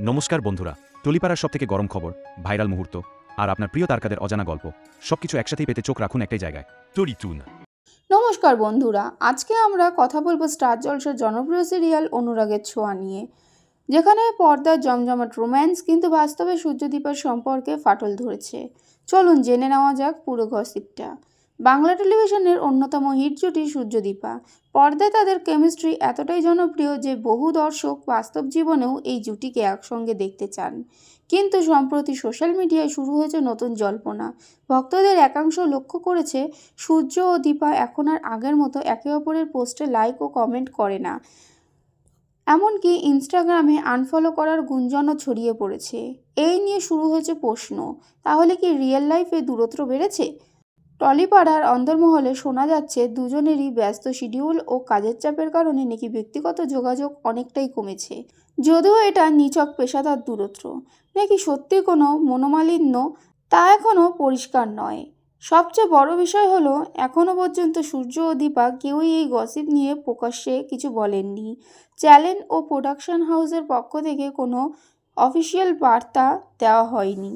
নমস্কার বন্ধুরা, টলিপাড়ার সব থেকে গরম খবর, ভাইরাল মুহূর্ত, আর আপনার প্রিয় তারকাদের অজানা গল্প। সবকিছু একসাথেই পেতে চোখ রাখুন একটাই জায়গায় টরিটুন নমস্কার বন্ধুরা, আজকে আমরা কথা বলব স্টার জলসার জনপ্রিয় সিরিয়াল অনুরাগের ছোঁয়া নিয়ে, যেখানে পর্দার জমজমাট রোম্যান্স কিন্তু বাস্তবে সূর্যদীপের সম্পর্কে ফাটল ধরেছে। চলুন জেনে নেওয়া যাক পুরো গসিপটা। বাংলা টেলিভিশনের অন্যতম হিট জুটি সূর্যদীপা। পর্দায় তাদের কেমিস্ট্রি এতটাই জনপ্রিয় যে বহু দর্শক বাস্তব জীবনেও এই জুটিকে একসঙ্গে দেখতে চান। কিন্তু সম্প্রতি সোশ্যাল মিডিয়ায় শুরু হয়েছে নতুন জল্পনা। ভক্তদের একাংশ লক্ষ্য করেছে, সূর্য ও দীপা এখন আর আগের মতো একে অপরের পোস্টে লাইক ও কমেন্ট করে না। এমনকি ইনস্টাগ্রামে আনফলো করার গুঞ্জনও ছড়িয়ে পড়েছে। এই নিয়ে শুরু হয়েছে প্রশ্ন, তাহলে কি রিয়েল লাইফে দূরত্ব বেড়েছে? টলিপাড়ার অন্দরমহলে শোনা যাচ্ছে, দুজনেরই ব্যস্ত শিডিউল ও কাজের চাপের কারণে নাকি ব্যক্তিগত যোগাযোগ অনেকটাই কমেছে। যদিও এটা নিছক পেশাদার দূরত্ব, নাকি সত্যি কোনো মনোমালিন্য, তা এখনও পরিষ্কার নয়। সবচেয়ে বড় বিষয় হলো এখনও পর্যন্ত সূর্য ও দীপা কেউই এই গসিপ নিয়ে প্রকাশ্যে কিছু বলেননি। চ্যালেঞ্জ ও প্রোডাকশন হাউসের পক্ষ থেকে কোনো অফিসিয়াল বার্তা দেওয়া হয়নি।